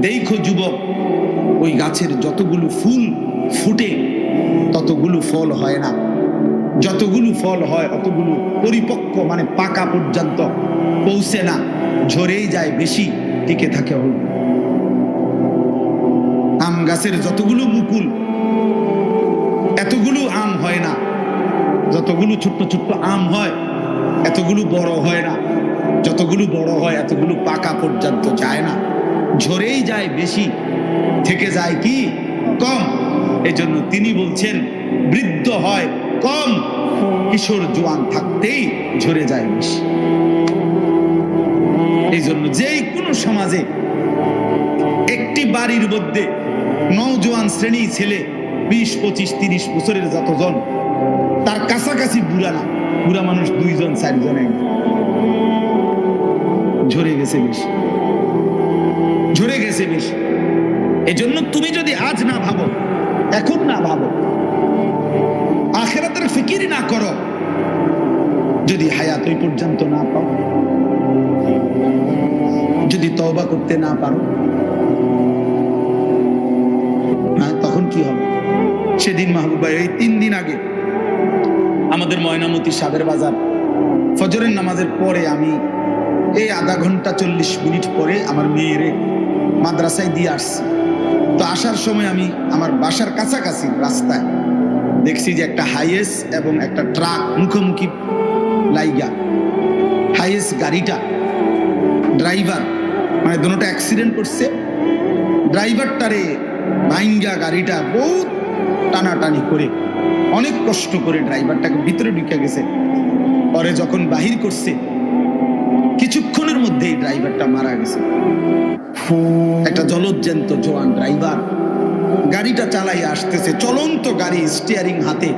দেখো যুবক, ওই গাছের যতগুলো ফুল ফুটে, ততগুলো ফল হয় না। যতগুলো ফল হয়, অতগুলো পরিপক্ক মানে পাকা পর্যন্ত পৌঁছে না। ঝরেই যায় বেশি, টিকে থাকে অল্প। আম গাছের যতগুলো মুকুল, এতগুলো আম হয় না। যতগুলো ছোট্ট ছোট্ট আম হয়, এতগুলো বড় হয় না। যতগুলো বড় হয়, এতগুলো পাকা পর্যন্ত যায় না। ঝরেই যায় বেশি, থেকে যায় কি? কম। এজন্য তিনি বলছেন, বৃদ্ধ হয় কম, কিশোর জোয়ান থাকতেই ঝরে যায় বেশি। এই জন্য যেই কোনো সমাজে একটি বাড়ির মধ্যে নওজোয়ান শ্রেণি ছেলে বিশ, পঁচিশ, তিরিশ বছরের যতজন, তার কাছাকাছি বুড়া না, বুড়া মানুষ দুইজন চারজন ঝরে গেছে বেশি। ঝরে গেছে বেশি। এজন্য তুমি যদি আজ না ভাবো, এখন না ভাবো, আখেরাতের ফিকির না করো, যদি হায়াত ওই পর্যন্ত না পাও, যদি তওবা করতে না পারো হ্যাঁ তখন কি হবে? সেদিন মাহবুবা এই তিন দিন আগে আমাদের ময়নামতি সাদের বাজার, ফজরের নামাজের পরে আমি এই আধা ঘণ্টা চল্লিশ মিনিট পরে আমার মেয়েরে মাদ্রাসায় দিয়ে আসছি। তো আসার সময় আমি আমার বাসার কাছাকাছি রাস্তায় দেখছি যে একটা হাইয়েস এবং একটা ট্রাক মুখোমুখি লাইগা। হাইয়েস গাড়িটা, ড্রাইভার মানে দুটোটা অ্যাক্সিডেন্ট করছে। ড্রাইভারটারে ভাইঙ্গা গাড়িটা বহুত টানাটানি করে, অনেক কষ্ট করে ড্রাইভারটাকে ভিতরে ঢুকে গেছে। পরে যখন বাহির করছে, কিছুক্ষণের মধ্যেই ড্রাইভারটা মারা গেছে। একটা জলজ্জান্ত জোয়ান ড্রাইভার গাড়িটা চালাই আসতেছে, চলন্ত গাড়ি স্টিয়ারিং হাতে।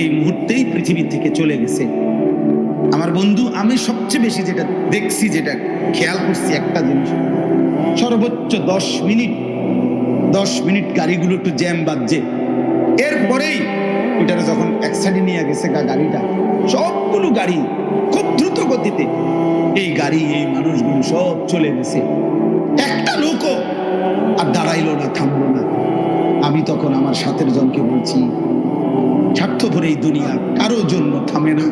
এই মুহূর্তেই পৃথিবী থেকে চলে গেছে। আমার বন্ধু, আমি সবচেয়ে বেশি যেটা দেখছি, যেটা খেয়াল করছি একটা জিনিস। সর্বোচ্চ দশ মিনিট দশ মিনিট গাড়িগুলো একটু জ্যাম বাজছে। এরপরেই এটারে যখন এক সাইডে নিয়ে গেছে গাড়িটা, সবগুলো গাড়ি খুব দ্রুত গতিতে এই গাড়ি, এই মানুষগুলো সব চলে গেছে। একটা লোকও আর দাঁড়াইলো না, থামলো না। আমি তখন আমার সাথের জনকে বলছি, স্বার্থপর এই দুনিয়া কারও জন্য থামে না।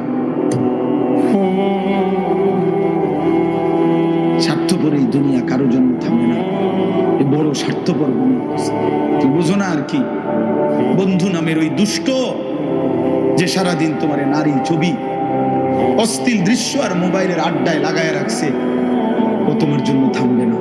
স্বার্থপর এই দুনিয়া কারও জন্য থামে না। বড় স্বার্থপর। বুঝো না আর কি বন্ধু নামের ওই দুষ্ট যে সারাদিন তোমার নারী ছবি অস্থির দৃশ্য আর মোবাইলের আড্ডায় লাগায় রাখছে, ও তোমার জন্য থামবে না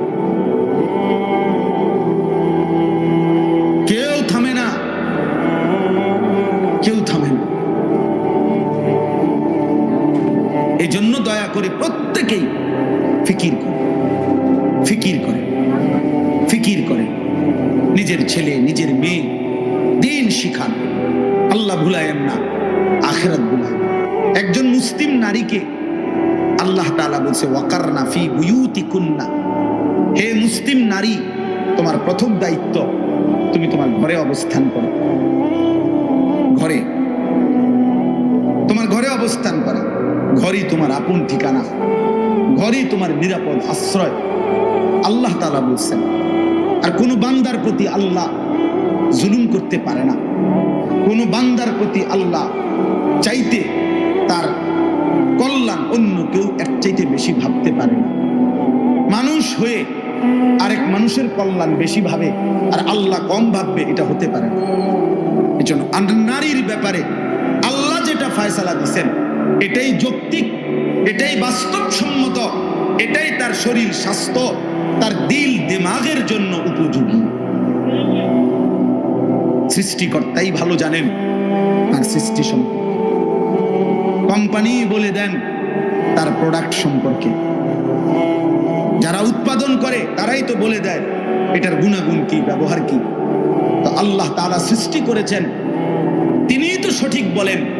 নিজের ছেলে, নিজের মেয়ে দিন শিখান। আল্লাহ ভুলায়েন না, আখেরাত ভুলায় একজন মুসলিম নারীকে আল্লাহ তাআলা বলছে ওয়াকার নাফি বুয়ুতি কুন্না হে মুসলিম নারী, তোমার প্রথম দায়িত্ব তুমি তোমার ঘরে অবস্থান করো। ঘরে। তোমার ঘরে অবস্থান করা। ঘরই তোমার আপন ঠিকানা। ঘরই তোমার নিরাপদ আশ্রয়। আল্লাহ তাআলা বলছেন আর কোনো বান্দার প্রতি আল্লাহ জুলুম করতে পারে না। কোনো বান্দার প্রতি আল্লাহ চাইতে তার কল্যাণ অন্য কেউ এক চাইতে বেশি ভাবতে পারে না। মানুষ হয়ে আরেক মানুষের কল্যাণ বেশি ভাবে আর আল্লাহ কম ভাববে এটা হতে পারে না। এই জন্য আর নারীর ব্যাপারে আল্লাহ যেটা ফায়সালা দিচ্ছেন এটাই যৌক্তিক এটাই বাস্তবসম্মত, এটাই তার শরীর স্বাস্থ্য, তার দিল দিমাগের জন্য উপযোগী। সৃষ্টিকর্তাই ভালো জানেন তার সৃষ্টি সম্পর্কে। কোম্পানি বলে দেন তার প্রোডাক্ট সম্পর্কে। যারা উৎপাদন করে, তারাই তো বলে দেয়, এটার গুণাগুণ কি, ব্যবহার কি? আল্লাহ তাআলা সৃষ্টি করেছেন। তিনিই তো সঠিক বলেন।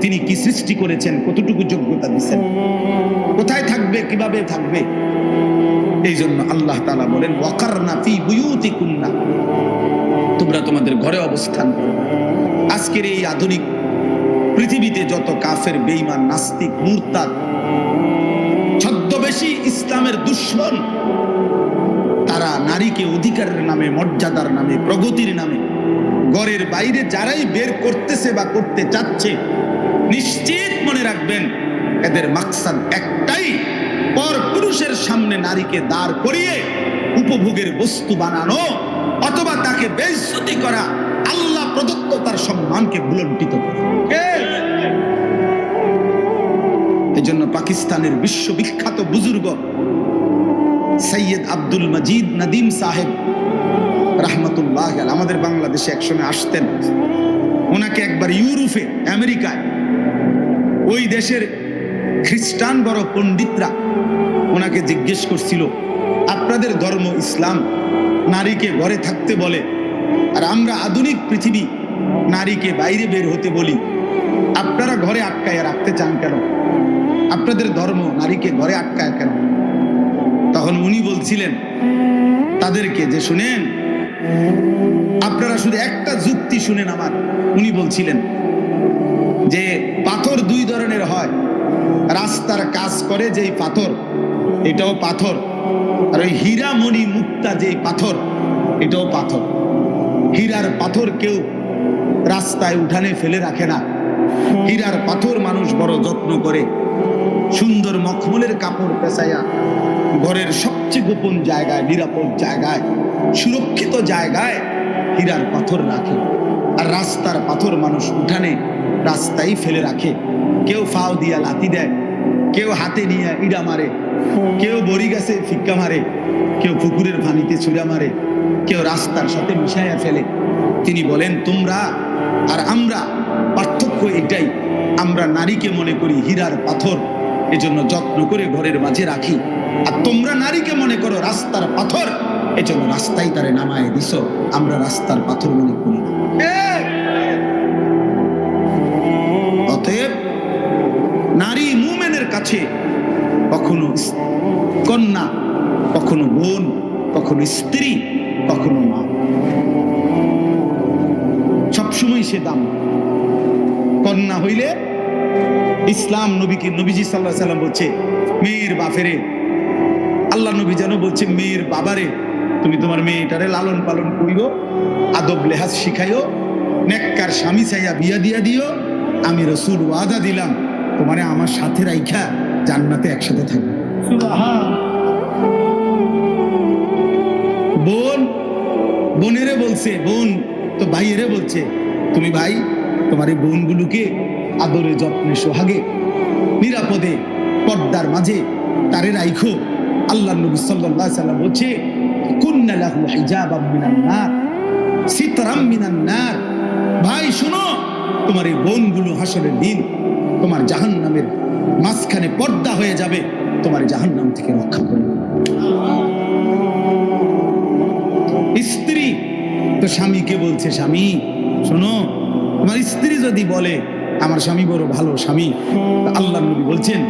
তিনি কি সৃষ্টি করেছেন? কতটুকু যোগ্যতা দিচ্ছেন কোথায় থাকবে? কীভাবে থাকবে? এই জন্য আল্লাহ তালা বলেন, ওয়াকারনা ফি বুয়ুতিকুন্না। তোমরা তোমাদের ঘরে অবস্থান করো। আজকের এই আধুনিক পৃথিবীতে যত কাফের বেইমান নাস্তিক, মুরতাদ, ছদ্মবেশী ইসলামের দুশ্মন, তারা নারীকে অধিকারের নামে, মর্যাদার নামে, প্রগতির নামে, ঘরের বাইরে যারাই বের করতেছে বা করতে চাচ্ছে নিশ্চিত মনে রাখবেন, এদের মাকসাদ একটাই পর পুরুষের সামনে নারীকে দাঁড় করিয়ে উপভোগের বস্তু বানানো, অথবা তাকে বেইজ্জতি করা, আল্লাহ প্রদত্ত তার সম্মানকে ভুলণ্ঠিত করা। এই জন্য পাকিস্তানের বিশ্ববিখ্যাত বুজুর্গ সৈয়দ আব্দুল মজিদ নদীম সাহেব রাহমাতুল্লাহ আমাদের বাংলাদেশে একসময় আসতেন। ওনাকে একবার ইউরোপে, আমেরিকায় ওই দেশের খ্রিস্টান বড় পণ্ডিতরা ওনাকে জিজ্ঞেস করছিল, আপনাদের ধর্ম ইসলাম নারীকে ঘরে থাকতে বলে, আর আমরা আধুনিক পৃথিবী নারীকে বাইরে বের হতে বলি, আপনারা ঘরে আটকায় রাখতে চান কেন? আপনাদের ধর্ম নারীকে ঘরে আটকায় কেন? তখন উনি বলছিলেন, তাদেরকে যে শুনেন, আপনারা শুধু একটা যুক্তি শুনেন আমার। উনি বলছিলেন যে পাথর দুই ধরনের হয়। রাস্তার কাজ করে যেই পাথর, এটাও পাথর। আর ওই হীরা মণি মুক্তা যেই পাথর, এটাও পাথর। হীরার পাথর কেউ রাস্তায় উঠানে ফেলে রাখে না। হীরার পাথর মানুষ বড় যত্ন করে। সুন্দর মখমলের কাপড় পেঁচাইয়া ঘরের সবচেয়ে গোপন জায়গায়, নিরাপদ জায়গায়, সুরক্ষিত জায়গায় হীরার পাথর রাখে। আর রাস্তার পাথর মানুষ উঠানে রাস্তায় ফেলে রাখে। কেউ ফাও দিয়া লাতি দেয়, কেউ হাতে নিয়ে ইড়া মারে, কেউ বড়ি গাছে ফিক্কা মারে, কেউ পুকুরের পানিতে ছুড়া মারে, কেউ রাস্তার সাথে মিশাইয়া ফেলে। তিনি বলেন, তোমরা আর আমরা পার্থক্য এটাই, আমরা নারীকে মনে করি হীরার পাথর, এজন্য যত্ন করে ঘরের মাঝে রাখি। আর তোমরা নারীকে মনে করো রাস্তার পাথর, এজন্য রাস্তায় তারে নামায় দিস আমরা রাস্তার পাথর মনে করি না। কাছে কখনো কন্যা, কখনো বোন, কখনো স্ত্রী, কখনো মা। সবসময় সে দাম। কন্যা হইলে ইসলাম নবীকে নবীজি সাল্লাহ সাল্লাম বলছে, মেয়ের বাফেরে আল্লাহ নবী যেন বলছে, মেয়ের বাবারে, তুমি তোমার মেয়েটারে লালন পালন করিও, আদব লেহাজ শিখাইও, নেককার স্বামী চাইয়া বিয়া দিয়া দিও, আমি রসুল ওয়াদা দিলাম। তোমারে আমার সাথে রাইখা জান্নাতে একসাথে থাকবে। বোন, বোনেরে বলছে, বোন, তো ভাইয়েরে বলছে, তুমি ভাই, তোমার এই বোনগুলোকে আদরে, যত্নে, সোহাগে, নিরাপদে, পর্দার মাঝে তারে রাইখো। আল্লাহ নবী আলাইহি সাল্লাম বলছে, কুন্না লাহু হিজাবাম মিনান নার, সিতরাম মিনান নার। ভাই, শুনো, তোমার এই বোনগুলো হাসরের দিন তোমার জাহান্নামের মাঝখানে পর্দা হয়ে যাবে, তোমার জাহান্নাম থেকে রক্ষা করবে স্ত্রী, তো স্বামীকে বলছে, স্বামী, শোনো, তোমার স্ত্রী যদি বলে, আমার স্বামী বড় ভালো স্বামী আল্লাহ নবী বলছেন,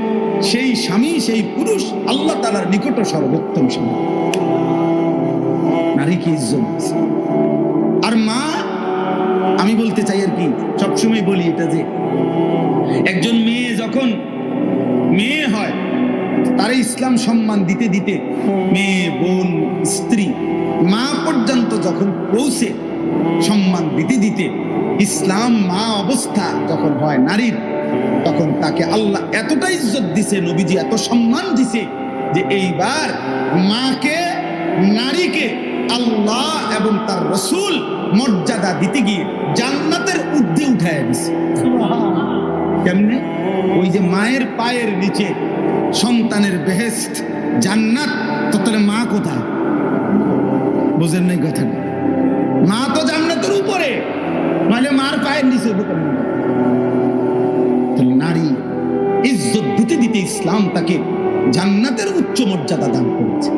সেই স্বামী, সেই পুরুষ আল্লাহ তালার নিকট সর্বোত্তম স্বামী নারীকে ইজ্জত দিছে। আর মা আমি বলতে চাই আর কি, সবসময় বলি এটা যে, একজন মেয়ে যখন মেয়ে হয়, তারা ইসলাম সম্মান দিতে দিতে মেয়ে, বোন, স্ত্রী, মা পর্যন্ত যখন পৌঁছে সম্মান দিতে দিতে ইসলাম মা অবস্থা যখন হয় নারীর, তখন তাকে আল্লাহ এতটা ইজ্জত দিছে, নবীজি এত সম্মান দিছে যে এইবার মাকে, নারীকে আল্লাহ এবং তার রসুল মর্যাদা দিতে গিয়ে জান্নাতের ঊর্ধ্বে উঠায় দিছে। কেমনে? ওই যে মায়ের পায়ের নিচে সন্তানের বেহেস্ত জান্নাত তো তাহলে মা কোথায়? বোঝেন নাই কথা মা তো জান্নাতের উপরে মানে মার পায়ের নিচে তাহলে নারী ইজ্জত দিতে দিতে ইসলাম তাকে জান্নাতের উচ্চ মর্যাদা দান করেছে।